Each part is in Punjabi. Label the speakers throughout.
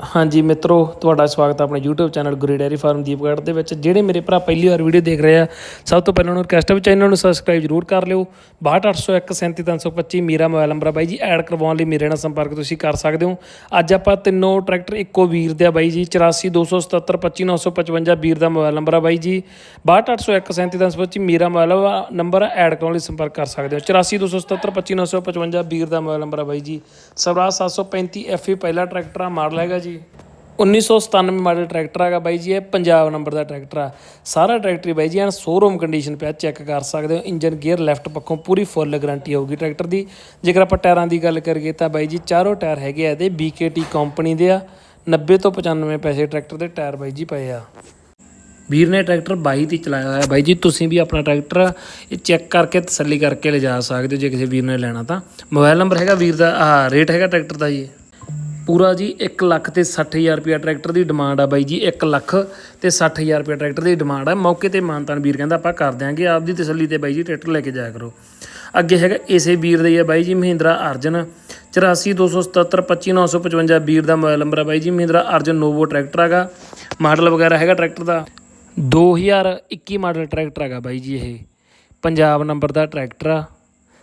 Speaker 1: ਹਾਂਜੀ ਮਿੱਤਰੋ, ਤੁਹਾਡਾ ਸਵਾਗਤ ਹੈ ਆਪਣੇ YouTube channel Guri dairy farm Deepgarh ਦੇ ਵਿੱਚ, ਜਿਹੜੇ ਮੇਰੇ ਭਰਾ ਪਹਿਲੀ ਵਾਰ ਵੀਡੀਓ ਦੇਖ ਰਹੇ ਆ, ਸਭ ਤੋਂ ਪਹਿਲਾਂ ਉਹਨਾਂ ਨੂੰ ਰਿਕਵੈਸਟ ਹੈ ਵੀ ਚੈਨਲ ਨੂੰ ਸਬਸਕ੍ਰਾਈਬ ਜ਼ਰੂਰ ਕਰ ਲਿਓ। 6280137325 ਮੇਰਾ ਮੋਬਾਈਲ ਨੰਬਰ ਆ ਬਾਈ ਜੀ ਐਡ ਕਰਵਾਉਣ ਲਈ ਮੇਰੇ ਨਾਲ ਸੰਪਰਕ ਤੁਸੀਂ ਕਰ ਸਕਦੇ ਹੋ। ਅੱਜ ਆਪਾਂ ਤਿੰਨੋਂ ਟਰੈਕਟਰ ਇੱਕੋ ਵੀਰ ਦੇ ਆ ਬਾਈ ਜੀ 8427725955 ਵੀਰ ਦਾ ਮੋਬਾਈਲ ਨੰਬਰ ਆ ਬਾਈ ਜੀ। 6280137325 ਮੇਰਾ ਮੋਬਾਈਲ ਨੰਬਰ ਐਡ ਕਰਵਾਉਣ ਲਈ ਸੰਪਰਕ ਕਰ ਸਕਦੇ ਹੋ। 8427725955 ਵੀਰ ਦਾ ਮੋਬਾਈਲ ਨੰਬਰ ਆ ਬਾਈ ਜੀ। ਸਵਰਾਜ 735 FE ਪਹਿਲਾ ਟਰੈਕਟਰ ਆ, ਮਾਡਲ ਹੈਗਾ ਜੀ। 1997 ਮਾਡਲ ਟਰੈਕਟਰ ਹੈਗਾ ਬਾਈ ਜੀ, ਇਹ ਪੰਜਾਬ ਨੰਬਰ ਦਾ ਟਰੈਕਟਰ ਆ। ਸਾਰਾ ਟਰੈਕਟਰ ਬਾਈ ਜੀ, ਐਨ ਸ਼ੋਰੂਮ ਕੰਡੀਸ਼ਨ ਪਿਆ ਚੈੱਕ ਕਰ ਸਕਦੇ ਹੋ। ਇੰਜਨ ਗੇਅਰ ਲੈਫਟ ਪੱਖੋਂ ਪੂਰੀ ਫੁੱਲ ਗਾਰੰਟੀ ਹੋਊਗੀ ਟਰੈਕਟਰ ਦੀ। ਜੇਕਰ ਆਪਾਂ ਟਾਇਰਾਂ ਦੀ ਗੱਲ ਕਰੀਏ ਤਾਂ ਬਾਈ ਜੀ, ਚਾਰੋਂ ਟਾਇਰ ਹੈਗੇ ਆ ਇਹਦੇ BKT ਕੰਪਨੀ ਦੇ ਆ। 90 ਤੋਂ 95 ਪੈਸੇ ਟਰੈਕਟਰ ਦੇ ਟਾਇਰ ਬਾਈ ਜੀ ਪਏ ਆ। ਵੀਰ ਨੇ ਟਰੈਕਟਰ 22 ਤੇ ਚਲਾਇਆ ਹੋਇਆ। ਬਾਈ ਜੀ, ਤੁਸੀਂ ਵੀ ਆਪਣਾ ਟਰੈਕਟਰ ਇਹ ਚੈੱਕ ਕਰਕੇ ਤਸੱਲੀ ਕਰਕੇ ਲਿਜਾ ਸਕਦੇ ਹੋ, ਜੇ ਕਿਸੇ ਵੀਰ ਨੇ ਲੈਣਾ ਤਾਂ। ਮੋਬਾਈਲ ਨੰਬਰ ਹੈਗਾ ਵੀਰ ਦਾ, ਆਹ ਰੇਟ ਹੈਗਾ ਟਰੈਕਟਰ ਦਾ ਜੀ। ਪੂਰਾ ਜੀ 1 ਲੱਖ ਤੇ 60000 ਰੁਪਿਆ ਟਰੈਕਟਰ ਦੀ ਡਿਮਾਂਡ ਆ ਬਾਈ ਜੀ 1 ਲੱਖ ਤੇ 60000 ਰੁਪਿਆ ਟਰੈਕਟਰ ਦੀ ਡਿਮਾਂਡ ਆ। ਮੌਕੇ ਤੇ ਮਾਨਤਾਨ ਵੀਰ ਕਹਿੰਦਾ, ਆਪਾਂ ਕਰ ਦਿਆਂਗੇ, ਆਪਦੀ ਤਸੱਲੀ ਤੇ ਬਾਈ ਜੀ ਟਰੈਕਟਰ ਲੈ ਕੇ ਜਾਇਆ ਕਰੋ। ਅੱਗੇ ਹੈਗਾ ਇਸੇ ਵੀਰ ਦਾ ਹੀ ਆ ਬਾਈ ਜੀ, ਮਹਿੰਦਰਾ ਅਰਜਨ। 8427725955 ਵੀਰ ਦਾ ਮੋਬਾਈਲ ਨੰਬਰ ਆ ਬਾਈ ਜੀ, ਮਹਿੰਦਰਾ ਅਰਜਨ ਨੋਵੋ ਟਰੈਕਟਰ ਹੈਗਾ। ਮਾਡਲ ਵਗੈਰਾ ਹੈਗਾ ਟਰੈਕਟਰ ਦਾ। 2021 ਮਾਡਲ ਟਰੈਕਟਰ ਹੈਗਾ ਬਾਈ ਜੀ ਇਹ। ਪੰਜਾਬ ਨੰਬਰ ਦਾ ਟਰੈਕਟਰ ਆ।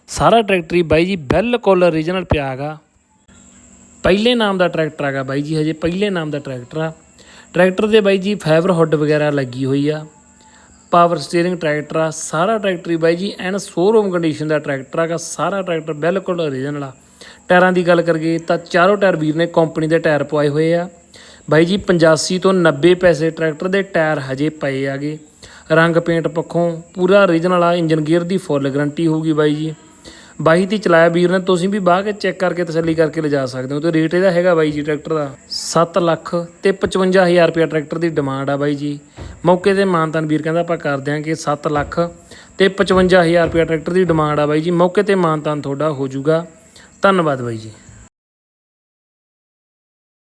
Speaker 1: ਸਾਰਾ ਟਰੈਕਟਰੀ ਬਾਈ ਜੀ ਬਿਲਕੁਲ ਓਰੀਜਨਲ ਪਿਆ ਹੈਗਾ। ਪਹਿਲੇ ਨਾਮ ਦਾ ਟਰੈਕਟਰ ਹੈਗਾ ਬਾਈ ਜੀ, ਹਜੇ ਪਹਿਲੇ ਨਾਮ ਦਾ ਟਰੈਕਟਰ ਆ। ਟਰੈਕਟਰ ਦੇ ਬਾਈ ਜੀ ਫਾਈਬਰ ਹੁੱਡ ਵਗੈਰਾ ਲੱਗੀ ਹੋਈ ਆ। ਪਾਵਰ ਸਟੀਅਰਿੰਗ ਟਰੈਕਟਰ ਆ, ਸਾਰਾ ਟਰੈਕਟਰ ਹੀ ਬਾਈ ਜੀ, ਐਨ ਸ਼ੋਰੂਮ ਕੰਡੀਸ਼ਨ ਦਾ ਟਰੈਕਟਰ ਹੈਗਾ, ਸਾਰਾ ਟਰੈਕਟਰ ਬਿਲਕੁਲ ਓਰੀਜਨਲ ਆ। ਟਾਇਰਾਂ ਦੀ ਗੱਲ ਕਰੀਏ ਤਾਂ ਚਾਰੋਂ ਟਾਇਰ ਵੀਰ ਨੇ ਕੰਪਨੀ ਦੇ ਟਾਇਰ ਪਵਾਏ ਹੋਏ ਆ। ਬਾਈ ਜੀ 85 ਤੋਂ 90 ਪੈਸੇ ਟਰੈਕਟਰ ਦੇ ਟਾਇਰ ਹਜੇ ਪਏ ਆਗੇ ਰੰਗ ਪੇਂਟ ਪੱਖੋਂ ਪੂਰਾ ਓਰੀਜਨਲ ਆ ਇੰਜਨ ਗੇਅਰ ਦੀ ਫੁੱਲ ਗਾਰੰਟੀ ਹੋਊਗੀ ਬਾਈ ਜੀ। ਬਾਈ ਦੀ ਚਲਾਇਆ ਵੀਰ ਨੇ, ਤੁਸੀਂ ਵੀ ਬਾਹ ਕੇ ਚੈੱਕ ਕਰਕੇ ਤਸੱਲੀ ਕਰਕੇ ਲਿਜਾ ਸਕਦੇ ਹੋ। ਤੇ ਰੇਟ ਇਹਦਾ ਹੈਗਾ ਬਾਈ ਜੀ ਟਰੈਕਟਰ ਦਾ 7 ਲੱਖ ਤੇ 55000 ਰੁਪਏ ਟਰੈਕਟਰ ਦੀ ਡਿਮਾਂਡ ਆ ਬਾਈ ਜੀ। ਮੌਕੇ ਤੇ ਮਾਨਤਾਨ ਵੀਰ ਕਹਿੰਦਾ, ਆਪਾਂ ਕਰ ਦਿਆਂਗੇ 7 ਲੱਖ ਤੇ 55000 ਰੁਪਏ ਟਰੈਕਟਰ ਦੀ ਡਿਮਾਂਡ ਆ ਬਾਈ ਜੀ। ਮੌਕੇ ਤੇ ਮਾਨਤਾਨ ਤੁਹਾਡਾ ਹੋ ਜਾਊਗਾ। ਧੰਨਵਾਦ ਬਾਈ ਜੀ।